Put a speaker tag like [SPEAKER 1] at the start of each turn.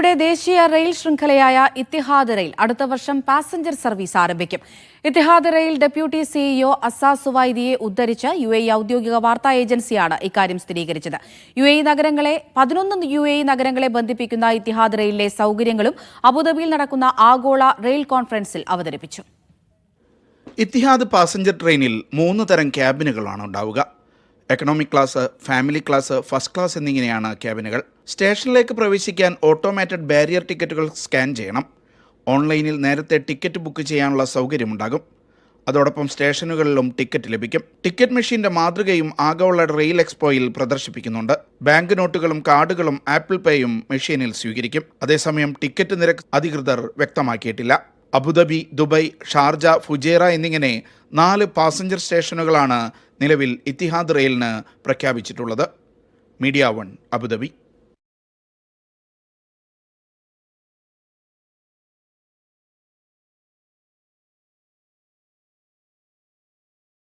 [SPEAKER 1] ഇന്ത്യയുടെ ദേശീയ rail ശൃംഖലയായ Ittihad rail അടുത്ത വർഷം പാസഞ്ചർ സർവീസ് ആരംഭിക്കും. ഇത്തിഹാദ് റെയിൽ ഡെപ്യൂട്ടി സിഇഒ അസാ സുവൈദിയെ ഉദ്ധരിച്ച് യു എ ഔദ്യോഗിക വാർത്താ ഏജൻസിയാണ് ഇക്കാര്യം സ്ഥിരീകരിച്ചത്. യു എ നഗരങ്ങളെ പതിനൊന്ന് യു എ നഗരങ്ങളെ ബന്ധിപ്പിക്കുന്ന ഇത്തിഹാദ് റെയിലിലെ സൗകര്യങ്ങളും അബുദാബിയിൽ നടക്കുന്ന ആഗോള റെയിൽ കോൺഫറൻസിൽ അവതരിപ്പിച്ചു.
[SPEAKER 2] ഇത്തിഹാദ് പാസഞ്ചർ ട്രെയിനിൽ മൂന്ന് തരം ക്യാബിനുകളാണ് ഉണ്ടാവുക. Economic class family class first class എന്നിങ്ങനെയാണ് ക്യാബിനുകൾ സ്റ്റേഷനിലേക്ക് പ്രവേശിക്കാൻ ഓട്ടോമാറ്റഡ് ബാരിയർ ടിക്കറ്റുകൾ സ്കാൻ ചെയ്യണം. ഓൺലൈനിൽ നേരത്തെ ടിക്കറ്റ് ബുക്ക് ചെയ്യാനുള്ള സൗകര്യമുണ്ടാകും. അതോടൊപ്പം സ്റ്റേഷനുകളിലും ടിക്കറ്റ് ലഭിക്കും. ടിക്കറ്റ് മെഷീന്റെ മാതൃകയും ആഗോള റെയിൽ എക്സ്പോയിൽ പ്രദർശിപ്പിക്കുന്നുണ്ട്. ബാങ്ക് നോട്ടുകളും കാർഡുകളും ആപ്പിൾ പേയും മെഷീനിൽ സ്വീകരിക്കും. അതേസമയം ടിക്കറ്റ് നിരക്ക് അധികൃതർ വ്യക്തമാക്കിയിട്ടില്ല. Abu Dhabi Dubai Sharjah Fujairah എന്നിങ്ങനെ നാല് പാസഞ്ചർ സ്റ്റേഷനുകളാണ് നിലവിൽ ഇത്തിഹാദ് റെയിലിന് പ്രഖ്യാപിച്ചിട്ടുള്ളത്. Media One Abu Dhabi.